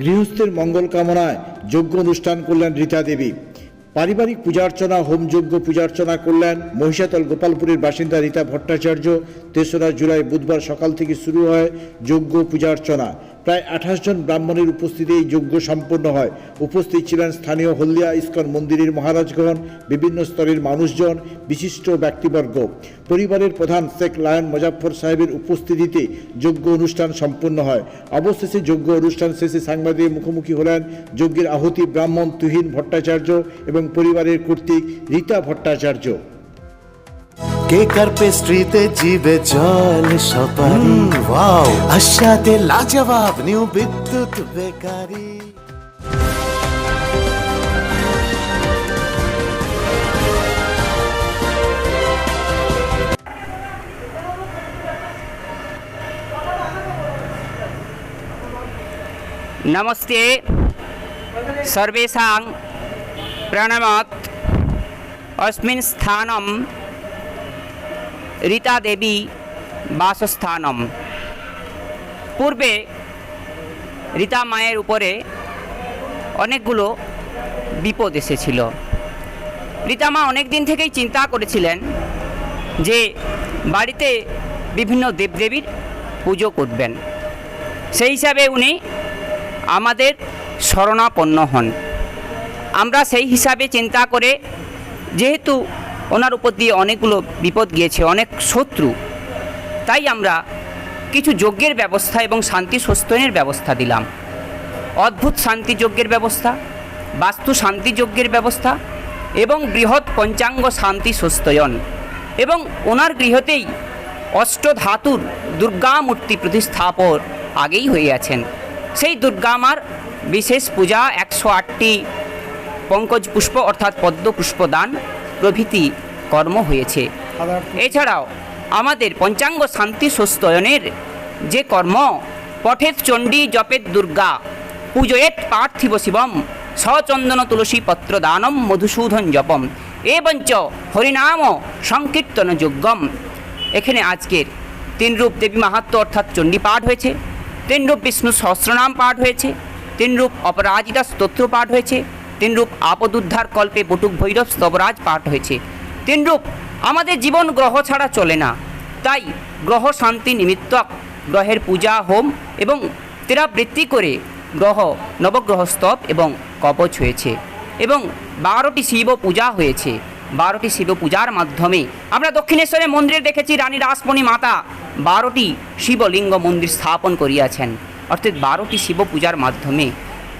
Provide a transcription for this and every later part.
গৃহস্থের মঙ্গল কামনায় যজ্ঞ অনুষ্ঠান করলেন রীতা দেবী। পারিবারিক পূজার্চনা হোমযজ্ঞ পূজার্চনা করলেন মহিষাতল গোপালপুরের বাসিন্দা রীতা ভট্টাচার্য। তেসরা জুলাই বুধবার সকাল থেকে শুরু হয় যজ্ঞ পূজার্চনা। প্রায় আঠাশ জন ব্রাহ্মণের উপস্থিতি এই যজ্ঞ সম্পন্ন হয়। উপস্থিত ছিলেন স্থানীয় হলদিয়া ইস্কন মন্দিরের মহারাজগণ, বিভিন্ন স্তরের মানুষজন, বিশিষ্ট ব্যক্তিবর্গ। পরিবারের প্রধান শেখ লায়ন মুজাফর সাহেবের উপস্থিতিতে যজ্ঞ অনুষ্ঠান সম্পন্ন হয়। অবশেষে যজ্ঞ অনুষ্ঠান শেষে সাংবাদিকের মুখোমুখি হলেন যজ্ঞের আহুতি ব্রাহ্মণ তুহিন ভট্টাচার্য এবং পরিবারের কর্তৃক রীতা ভট্টাচার্য। কেক আর পেস্ট্রিতে জিবে জল সপারি ওয়াও আশাতে লাজবাব নিউ বিদ্যুৎ বেকারি नमस्ते सर्वेषां प्रणमत् अस्मिन् स्थानं রীতাদেবী বাসস্থানম। পূর্বে রীতা মায়ের উপরে অনেকগুলো বিপদ এসেছিল। রীতা মা অনেক দিন থেকেই চিন্তা করেছিলেন যে বাড়িতে বিভিন্ন দেবদেবীর পুজো করবেন। সেই হিসাবে উনি আমাদের শরণাপন্ন হন। আমরা সেই হিসাবে চিন্তা করে যেহেতু ওনার উপর দিয়ে অনেকগুলো বিপদ গিয়েছে, অনেক শত্রু। তাই আমরা কিছু যজ্ঞের ব্যবস্থা এবং শান্তি সস্তনের ব্যবস্থা দিলাম। অদ্ভুত শান্তি যজ্ঞের ব্যবস্থা, বাস্তু শান্তি যজ্ঞের ব্যবস্থা এবং বৃহৎ পঞ্চাঙ্গ শান্তি সস্তয়ন এবং ওনার গৃহতেই অষ্টধাতুর দুর্গা মূর্তি প্রতিস্থাপন আগেই হয়ে আছেন। সেই দুর্গা মার বিশেষ পূজা একশো আটটি পঙ্কজ পুষ্প অর্থাৎ পদ্ম পুষ্পদান প্রভৃতি কর্ম হয়েছে। এছাড়াও আমাদের পঞ্চাঙ্গ শান্তি সস্তয়নের যে কর্ম পঠেত চণ্ডী জপেত দুর্গা পূজয়েত পার্থিব শিবম, সচন্দন তুলসী পত্র দানম মধুসূদন জপম, এবঞ্চ হরিনাম সংকীর্তন যোগ্যম এখানে আজকের তিন রূপ দেবী মাহাত্ম অর্থাৎ চণ্ডী পাঠ হয়েছে তিন রূপ বিষ্ণু সহস্রনাম পাঠ হয়েছে তিন রূপ অপরাজিতা স্তোত্র পাঠ হয়েছে তিন রূপ আপদ উদ্ধার কল্পে বটুক ভৈরব স্তবরাজ পাঠ হয়েছে। তিনরূপ, আমাদের জীবন গ্রহ ছাড়া চলে না। তাই গ্রহ শান্তি নিমিত্তক গ্রহের পূজা, হোম এবং তেরাবৃত্তি করে গ্রহ নবগ্রহ স্তব এবং কবচ হয়েছে এবং বারোটি শিব পূজা হয়েছে। বারোটি শিব পূজার মাধ্যমে আমরা দক্ষিণেশ্বরে মন্দিরে দেখেছি রানী রাসমণি মাতা বারোটি শিবলিঙ্গ মন্দির স্থাপন করিয়াছেন। অর্থাৎ বারোটি শিব পূজার মাধ্যমে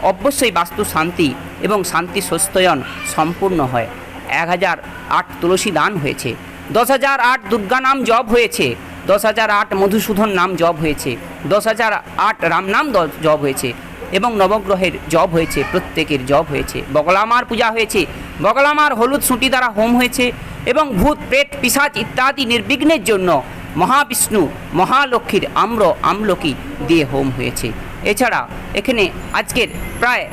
অবশ্যই বাস্তু শান্তি এবং শান্তি সস্তয়ন সম্পূর্ণ হয়। এক হাজার আট তুলসী দান হয়েছে। দশ হাজার আট দুর্গা নাম জপ হয়েছে। দশ হাজার আট মধুসূদন নাম জপ হয়েছে। দশ হাজার আট রাম নাম দ- জপ হয়েছে এবং নবগ্রহের জপ হয়েছে, প্রত্যেকের জপ হয়েছে। বগলামার পূজা হয়েছে। বগলামার হলুদ সুটি দ্বারা হোম হয়েছে এবং ভূত, প্রেত, পিসাচ ইত্যাদি নির্বিঘ্নের জন্য মহাবিষ্ণু, মহালক্ষ্মীর আম্র আমলকি দিয়ে হোম হয়েছে। এছাড়া এখানে আজকের প্রায়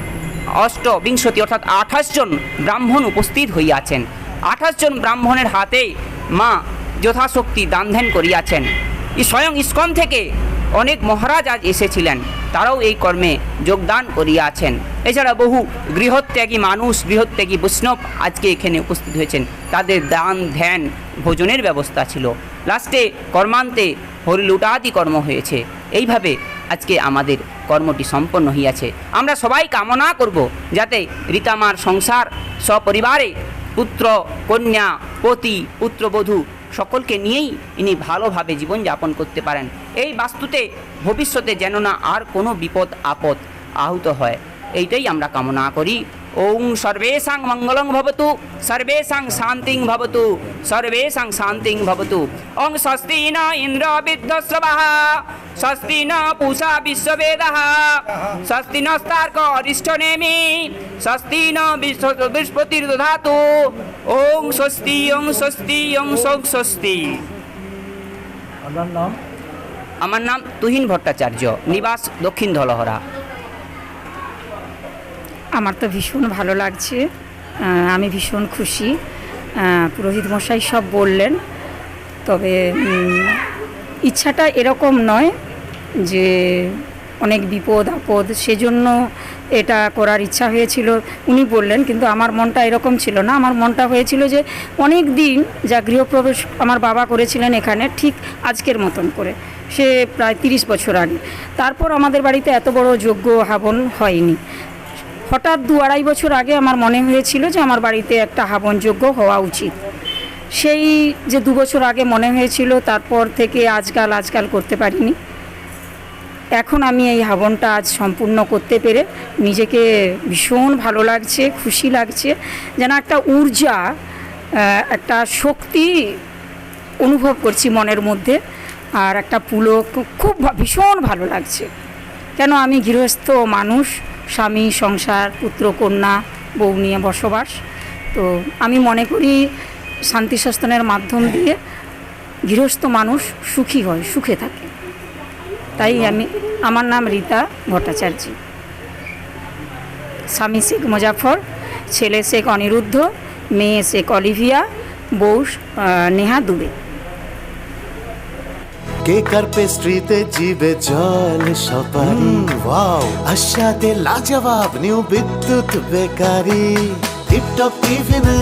অষ্টবিংশতি অর্থাৎ আঠাশ জন ব্রাহ্মণ উপস্থিত হইয়াছেন। আঠাশ জন ব্রাহ্মণের হাতে মা যথাশক্তি দান ধ্যান করিয়াছেন। স্বয়ং ইস্কন থেকে অনেক মহারাজ আজ এসেছিলেন। তারাও এই কর্মে যোগদান করিয়াছেন। এছাড়া বহু গৃহত্যাগী মানুষ, গৃহত্যাগী বৈষ্ণব আজকে এখানে উপস্থিত হয়েছেন। তাদের দান ধ্যান ভোজনের ব্যবস্থা ছিল। লাস্টে কর্মান্তে হরিলুটাদি কর্ম হয়েছে। এইভাবে আজকে আমাদের কর্মটি সম্পন্ন হইয়াছে। আমরা সবাই কামনা করব যাতে রীতামার সংসার, সপরিবারে পুত্র, কন্যা, পতি পুত্রবধূ সকলকে নিয়েই ইনি ভালোভাবে জীবনযাপন করতে পারেন। এই বাস্তুতে ভবিষ্যতে যেন না আর কোনো বিপদ, আপদ আহত হয়। এইটাই আমরা কামনা করি। ওং সর্বেষাং মঙ্গলং ভবতু সর্বেষাং শান্তিং ভবতু সর্বেষাং শান্তিং ভবতু। ওং স্বস্তি ন ইন্দ্র বিদ্যস্রবः স্বস্তি ন পূষা বিশ্ববেদः। স্বস্তি নস্তার্ক অরিষ্টনেমি স্বস্তি ন বিশ্ব- বৃহস্পতির্দধাতু ওং স্বস্তি ওং স্বস্তি ওং সৌ স্বস্তি। আপনার নাম? আমার নাম তুহিন ভট্টাচার্য নিবাস দক্ষিণ ধলহরা। আমার তো ভীষণ ভালো লাগছে আমি ভীষণ খুশি। পুরোহিত মশাই সব বললেন তবে ইচ্ছাটা এরকম নয় যে অনেক বিপদ, আপদ, সেজন্য এটা করার ইচ্ছা হয়েছিল। উনি বললেন, কিন্তু আমার মনটা এরকম ছিল না। আমার মনটা হয়েছিল যে অনেক দিন যা গৃহপ্রবেশ আমার বাবা করেছিলেন এখানে ঠিক আজকের মতন করে। সে প্রায় তিরিশ বছর আগে। তারপর আমাদের বাড়িতে এত বড় যোগ্য হাবন হয়নি। হঠাৎ দু আড়াই বছর আগে আমার মনে হয়েছিল যে আমার বাড়িতে একটা হাবন হাবনযোগ্য হওয়া উচিত। সেই যে দু বছর আগে মনে হয়েছিল, তারপর থেকে আজকাল আজকাল করতে পারিনি। এখন আমি এই হাবনটা আজ সম্পূর্ণ করতে পেরে নিজেকে ভীষণ ভালো লাগছে, খুশি লাগছে, যেন একটা ঊর্জা একটা শক্তি অনুভব করছি মনের মধ্যে, আর একটা পুলক খুব ভীষণ ভালো লাগছে। কেন আমি গৃহস্থ মানুষ, স্বামী, সংসার, পুত্র, কন্যা, বউ নিয়ে বসবাস, তো আমি মনে করি শান্তি সস্তনের মাধ্যম দিয়ে গৃহস্থ মানুষ সুখী হয় সুখে থাকে। তাই আমি আমার নাম রীতা ভট্টাচার্য। স্বামী শেখ মুজাফর ছেলে শেখ অনিরুদ্ধ মেয়ে শেখ অলিভিয়া বউ নেহা দুবে। কেক আর পেস্ট্রিতে জিবে জল সপারি? ওয়াও। আশাতে লাজবাব নিউ বিদ্যুৎ বেকারি। টিপটপ টিফিনে